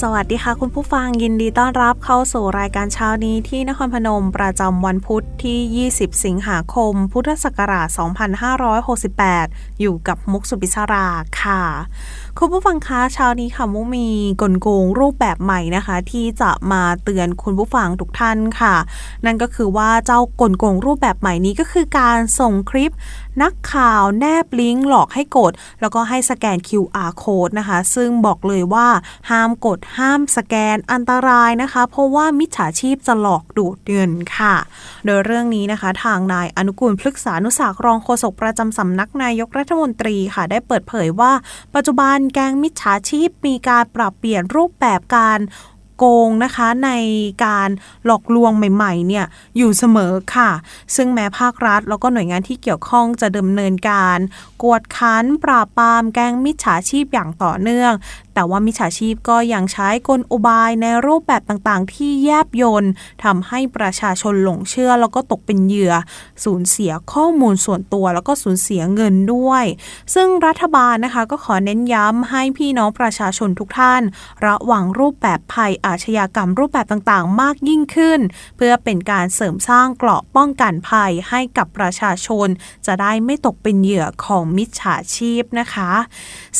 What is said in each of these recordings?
สวัสดีค่ะคุณผู้ฟังยินดีต้อนรับเข้าสู่รายการเช้านี้ที่นครพนมประจำวันพุธที่ 20 สิงหาคม พุทธศักราช 2568 อยู่กับมุกสุปิศราค่ะ คุณผู้ฟังคะเช้านี้ค่ะมุกมีกลโกงรูปแบบใหม่นะคะ ที่จะมาเตือนคุณผู้ฟังทุกท่านค่ะ นั่นก็คือว่าเจ้ากลโกงรูปแบบใหม่นี้ก็คือการส่งคลิปนักข่าวแนบลิงก์หลอกให้กด แล้วก็ให้สแกน QR code นะคะ ซึ่งบอกเลยว่าห้ามกดห้ามสแกนอันตรายนะคะ เพราะว่ามิจฉาชีพจะหลอกดูดเงินค่ะ โดยเรื่องนี้นะคะ ทางนายอนุกูลพฤกษานุสากรองโฆษกประจำสำนักนายกรัฐมนตรีค่ะ ได้เปิดเผยว่า ปัจจุบันแก๊งมิจฉาชีพมีการปรับเปลี่ยนรูปแบบการ โกงนะคะในการหลอกลวงใหม่ๆเนี่ยอยู่เสมอค่ะ ซึ่งแม้ภาครัฐ แล้วก็หน่วยงานที่เกี่ยวข้องจะดำเนินการ กวดขันปราบปรามแก๊งมิจฉาชีพอย่างต่อเนื่องแต่ว่ามิจฉาชีพก็ยังใช้กลอุบายในรูปแบบต่างๆ ที่แยบยนทำให้ประชาชนหลงเชื่อ แล้วก็ตกเป็นเหยื่อ สูญเสียข้อมูลส่วนตัว แล้วก็สูญเสียเงินด้วย ซึ่งรัฐบาลนะคะก็ขอเน้นย้ำให้พี่น้องประชาชนทุกท่าน ระวังรูปแบบภัยอาชญากรรมรูปแบบต่างๆ มากยิ่งขึ้น เพื่อเป็นการเสริมสร้างเกราะป้องกันภัยให้กับประชาชน จะได้ไม่ตกเป็นเหยื่อของมิจฉาชีพนะคะ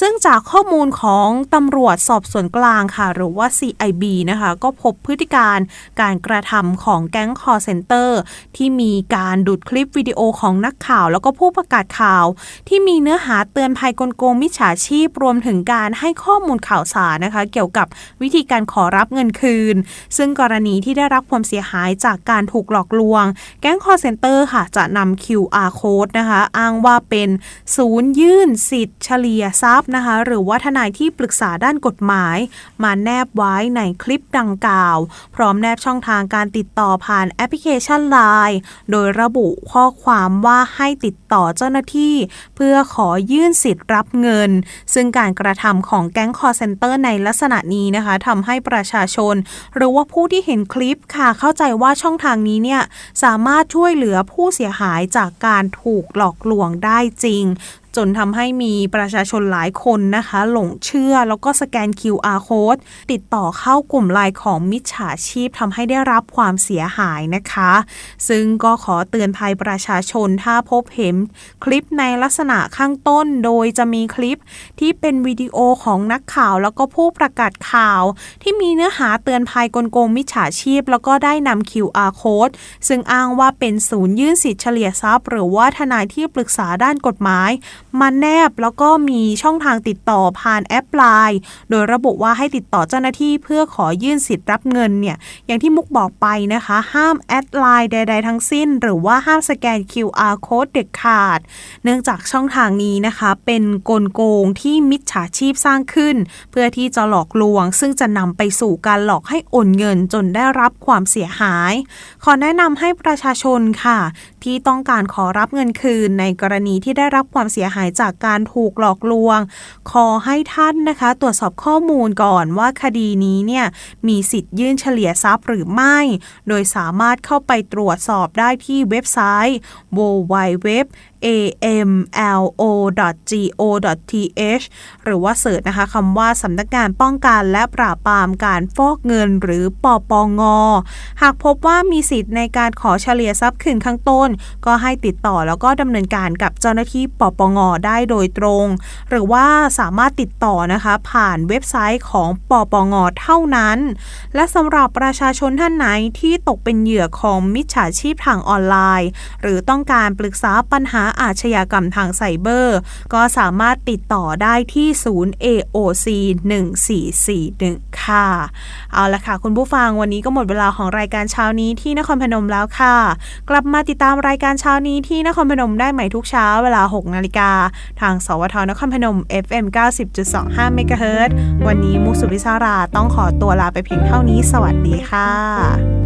ซึ่งจากข้อมูลของตำำรวจสอบสวนกลางค่ะ หรือว่า CIB นะคะ ก็พบพฤติการการกระทำของแก๊งคอร์เซนเตอร์ที่มีการดูดคลิปวิดีโอของนักข่าว แล้วก็ผู้ประกาศข่าว ที่มีเนื้อหาเตือนภัยกลโกงมิจฉาชีพ รวมถึงการให้ข้อมูลข่าวสารนะคะ เกี่ยวกับวิธีการขอรับเงินคืน ซึ่งกรณีที่ได้รับความเสียหายจากการถูกหลอกลวง แก๊งคอร์เซนเตอร์ค่ะจะนำ QR code นะคะอ้างว่าเป็นศูนย์ยื่นสิทธิ์เฉลี่ยทรัพย์นะคะหรือว่าทนายที่ปรึกษาด้านกฎหมาย มาแนบไว้ในคลิปดังกล่าว พร้อมแนบช่องทางการติดต่อผ่านแอปพลิเคชัน Line โดยระบุข้อความว่าให้ติดต่อเจ้าหน้าที่ เพื่อขอยื่นสิทธิ์รับเงิน ซึ่งการกระทำของแก๊งคอร์เซนเตอร์ในลักษณะนี้นะคะทำให้ประชาชน หรือว่าผู้ที่เห็นคลิปค่ะเข้าใจว่าช่องทางนี้เนี่ยสามารถช่วยเหลือผู้เสียหายจากการถูกหลอกลวงได้จริง จนทำให้มีประชาชนหลายคนนะคะ หลงเชื่อแล้วก็สแกน QR code ติดต่อเข้ากลุ่มไลน์ของมิจฉาชีพทำให้ได้รับความเสียหายนะคะ ซึ่งก็ขอเตือนภัยประชาชนถ้าพบเห็นคลิปในลักษณะข้างต้น โดยจะมีคลิปที่เป็นวิดีโอของนักข่าวแล้วก็ผู้ประกาศข่าว ที่มีเนื้อหาเตือนภัยกลโกงมิจฉาชีพ แล้วก็ได้นำ QR code ซึ่งอ้างว่าเป็นศูนย์ยื่นสิทธิ์เฉลี่ยทรัพย์ หรือว่าทนายที่ปรึกษาด้านกฎหมาย มาแนบแล้วก็มีช่องทางติดต่อผ่านแอปไลน์โดยระบุว่าให้ติดต่อเจ้าหน้าที่เพื่อขอยื่นสิทธิ์รับเงินเนี่ยอย่างที่มุกบอกไปนะคะ ห้ามแอดไลน์ใด ๆ ทั้งสิ้น หรือว่าห้ามสแกน QR code เด็ดขาด เนื่องจากช่องทางนี้นะคะ เป็นกลโกงที่มิจฉาชีพสร้างขึ้น เพื่อที่จะหลอกลวง ซึ่งจะนำไปสู่การหลอกให้โอนเงินจนได้รับความเสียหาย ขอแนะนำให้ประชาชนค่ะ ที่ต้องการขอรับเงินคืนในกรณีที่ได้รับความเสียหายจากการถูกหลอกลวง ขอให้ท่านนะคะ ตรวจสอบข้อมูลก่อนว่าคดีนี้เนี่ยมีสิทธิ์ยื่นเฉลี่ยทรัพย์หรือไม่ โดยสามารถเข้าไปตรวจสอบได้ที่เว็บไซต์ www amlo.go.th หรือว่าเสิร์ชนะคะคำว่าสำนักงานป้องกันและปราบปรามการฟอกเงินหรือปปง หากพบว่ามีสิทธิ์ในการขอเฉลี่ยทรัพย์คืนข้างต้น ก็ให้ติดต่อแล้วก็ดำเนินการกับเจ้าหน้าที่ปปง ได้โดยตรง หรือว่าสามารถติดต่อนะคะผ่านเว็บไซต์ของปปง เท่านั้น และสำหรับประชาชนท่านไหนที่ตกเป็นเหยื่อของมิจฉาชีพทางออนไลน์ หรือต้องการปรึกษาปัญหาอาชญากรรมทางไซเบอร์ ก็สามารถติดต่อได้ที่ศูนย์ AOC 1441 ค่ะ เอาละค่ะ คุณผู้ฟังวันนี้ก็หมดเวลาของรายการเช้านี้ที่นครพนมแล้วค่ะ กลับมาติดตามรายการเช้านี้ที่นครพนมได้ใหม่ทุกเช้าเวลา 6 นาฬิกา ทาง สวทนครพนม FM 90.25 MHz วันนี้มุกสุวิสาราต้องขอตัวลาไปเพียงเท่านี้ สวัสดีค่ะ